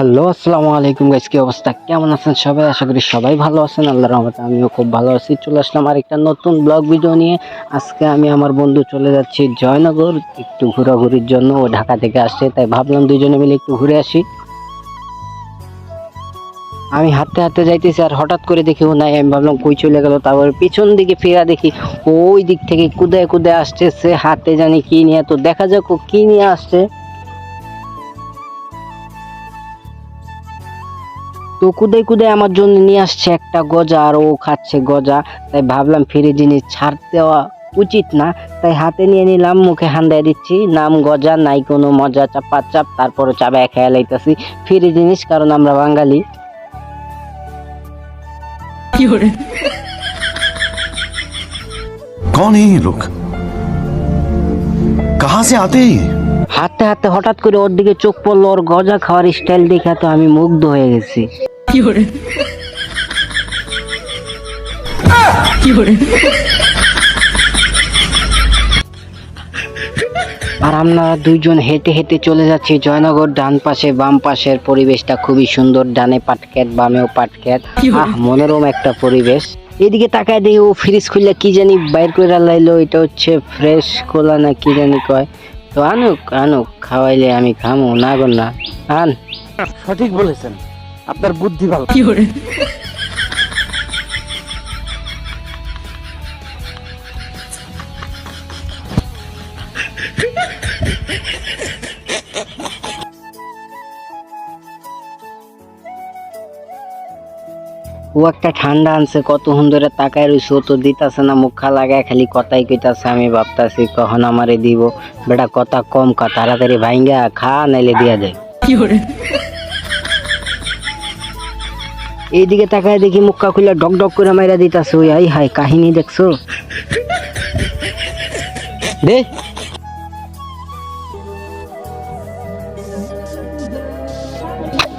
Hello, আসসালামু আলাইকুম guys কি অবস্থা? কেমন আছেন সবাই? আশা করি সবাই ভালো আছেন। আল্লাহর রহমতে আমিও খুব ভালো আছি। চলে আসলাম আর একটা নতুন ব্লগ ভিডিও নিয়ে। আজকে আমি আমার বন্ধু চলে যাচ্ছি জয়নগর, একটু ঘোরাঘুরির জন্য। ও ঢাকা থেকে আসছে, তাই ভাবলাম দুজনে মিলে একটু ঘুরে আসি। আমি হাঁটতে হাঁটতে যাইতেছি আর হঠাৎ করে দেখি, ও নাই, আমি ভাবলাম কই চলে গেল। তারপরে পিছন দিকে ফেরা দেখি, ওই দিক থেকে কুদায় কুদায় আসছে। সে হাতে জানি কি নিয়ে। তো দেখা যাক ও কী নিয়ে আসছে। তো কুদে কুদে আমার জন্য নিয়ে আসছে একটা গজা আর ও খাচ্ছে গজা। তাই ভাবলাম ফিরে জিনিস ছাড় দেওয়া উচিত না। তাই হাতে নিয়ে নিলাম মুখে হান্দায় দিচ্ছি। নাম গজা নাই কোনো মজা চাপা চাপ তারপরে চাপে খেয়ে লাইতেছি। ফিরে জিনিস কারণ আমরা বাঙালি। হাতে হাতে হঠাৎ করে ওর দিকে চোখ পড়ল ওর গজা খাওয়ার স্টাইল দেখে তো আমি মুগ্ধ হয়ে গেছি। আর আমরা দুইজন হেঁটে হেঁটে চলে যাচ্ছি জয়নগর ডান পাশে বাম পাশের পরিবেশটা খুবই সুন্দর ডানে পাটক্ষেত বামেও পাটক্ষেত আহ মনোরম একটা পরিবেশ। এদিকে তাকায় দেখি ও ফ্রিজ খুললে কি জানি বাইর করে লাইলো এটা হচ্ছে ফ্রেশ কোলা না কি জানি কয়। তো আনুক আনুক খাওয়াইলে আমি খামো না গো না। আন। সঠিক বলেছেন। আপনার বুদ্ধি ভালো। ও একটা ঠান্ডা আনছে কত সুন্দর তাকায় রইছে তো দিতাছে না মুখা লাগায় খালি কথাই কইতাছে আমি ভাবতাছি কখন আমারে দিব। বেটা কথা কম কা তাড়াতাড়ি ভাইঙ্গা খা নাইলে দিয়া যায় এইদিকে তাকায় দেখি মুখা খুলে ডক ডক করে মাইরা দিতাছে। ওই আই হাই কাহিনী দেখছ? দে।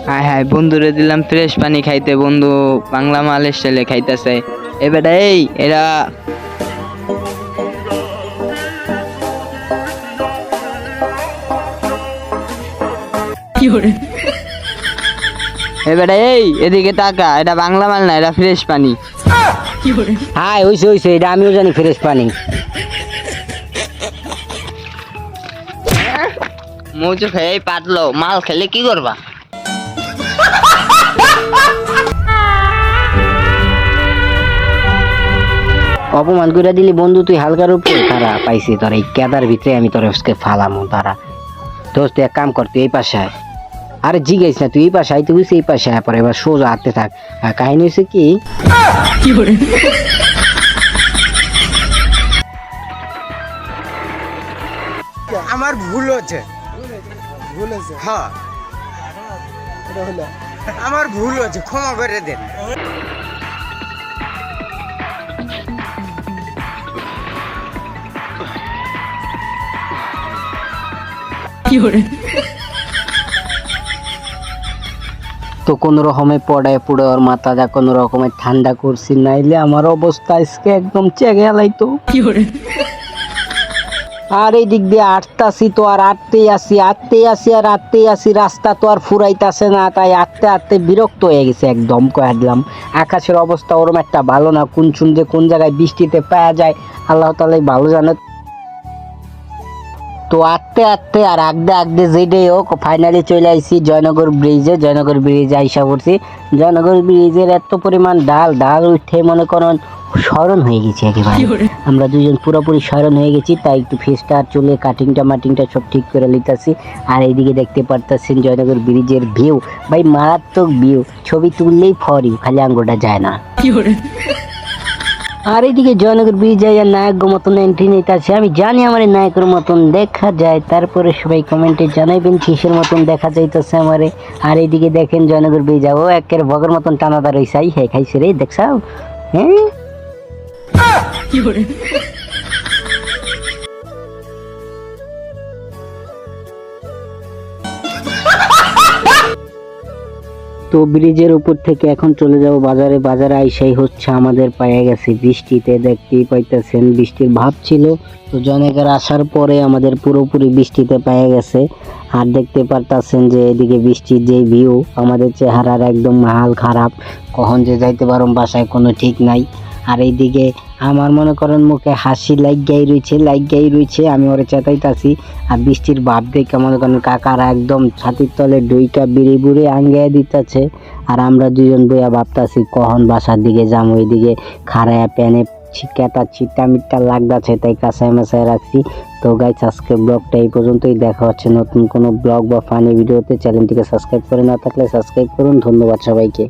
হায় হায় বন্ধুরে দিলাম ফ্রেশ পানি খাইতে বন্ধু বাংলা মাল স্টাইলে খাইতেছে। এ বেটা এই এরা। কি বেটা এই এদিকে তাকা এটা বাংলা মাল না এটা ফ্রেশ পানি। হাই হইছে হইছে এটা আমিও জানি ফ্রেশ পানি। মৌচু খেয়ে পাতলো মাল খেলে কি করবা? অপমান করে দিলি বন্ধু তুই হালকার উপরে তারা পাইছি তোর এই কেদার ভিতরে আমি তোর ফালামো তারা। দোস্ত তুই এক কাম কর তুই এই পাশে আরে জিগাইস না তুই এই পাশে আইতে বুঝছি এই পাশে আয় পরে এবার সোজা হাঁটতে থাক। আর কাহিনী হয়েছে কি? আমার ভুল হচ্ছে ভুল হচ্ছে হ্যাঁ। আমার ভুল হচ্ছে ক্ষমা করে দেন। তো কোন রকমে পড়ায় পুড়ে ওর মাথা যা কোন রকমে ঠান্ডা করছি নাইলে আমার অবস্থা আজকে একদম চেগে লাইতো আর এই দিক দিয়ে আটতাছি তো আর আটতেই আসি আটতেই আসি আর আটতেই আসি রাস্তা তো আর ফুরাইতাছে না তাই আটতে আটতে বিরক্ত হয়ে গেছে একদম কয়ে দিলাম। আকাশের অবস্থা ওরম একটা ভালো না কোন যে কোন জায়গায় বৃষ্টিতে পাওয়া যায় আল্লাহ তালাই ভালো জানে। তো আটতে আটতে আর আগদে আগদে যেটাই হোক ফাইনালি চলে আইছি জয়নগর ব্রিজে জয়নগর ব্রিজে আইসা পড়ছি। জয়নগর ব্রিজের এত পরিমাণ ডাল ডাল উঠে মনে করেন স্মরণ হয়ে গেছে একেবারে। আমরা দুজন পুরোপুরি স্মরণ হয়ে গেছি তাই একটু ফেসটা আর চুলে কাটিংটা মাটিংটা সব ঠিক করে নিতেছি। আর এইদিকে দেখতে পারতেছেন জয়নগর ব্রিজের ভিউ ভাই মারাত্মক ভিউ ছবি তুললেই ফরি খালি আঙ্গুলটা যায় না। আর এইদিকে জয়নগর ব্রিজ যায় নায়ক মতন এন্ট্রি নিতে আছে আমি জানি আমার নায়কের মতন দেখা যায়, তারপরে সবাই কমেন্টে জানাইবেন, কিসের মতন দেখা যাইতেছে আমারে। আর এইদিকে দেখেন জয়নগর ব্রিজ ও একের ভগের মতন টানাদা রয়েছে আই হ্যাঁ খাইছে রে, দেখছাও? হ্যাঁ? তো ব্রিজের উপর থেকে এখন চলে যাব বাজারে। বাজারে আইসাই হচ্ছে আমাদের পায়ে গেছে বৃষ্টিতে, দেখতেই পাইতেছেন, বৃষ্টির ভাব ছিল। তো জনেকার আসার পরে আমাদের পুরোপুরি বৃষ্টিতে পায়ে গেছে। আর দেখতে পারতাছেন যে এদিকে বৃষ্টির যে ভিউ আমাদের চেহারার একদম হাল খারাপ। কখন যে যাইতে পারো বাসায় কোনো ঠিক নাই। আর এইদিকে আমার মনে করেন মুখে হাসি লাইগাই রয়েছে লাইগাই রয়েছে আমি ওরে চেতাইতাছি। আর বৃষ্টির ভাব দেখে মনে করেন কাকারা একদম ছাতির তলে ডইকা বিড়ি বুড়ি আঙ্গিয়ে দিতেছে। আর আমরা দুজন বইয়া ভাবতাছি, কখন বাসার দিকে যাব এইদিকে খাড়ায় প্যানে ছিটকাটা চিটটা মিটটা লাগতাছে, তাই কাঁচায় মাছায় রাখছি। তো গাইজ আজকে ব্লগটা এই পর্যন্তই। দেখা হচ্ছে নতুন কোনো ব্লগ বা ফানি ভিডিওতে চ্যানেলটিকে সাবস্ক্রাইব করে না থাকলে সাবস্ক্রাইব করুন। ধন্যবাদ সবাইকে।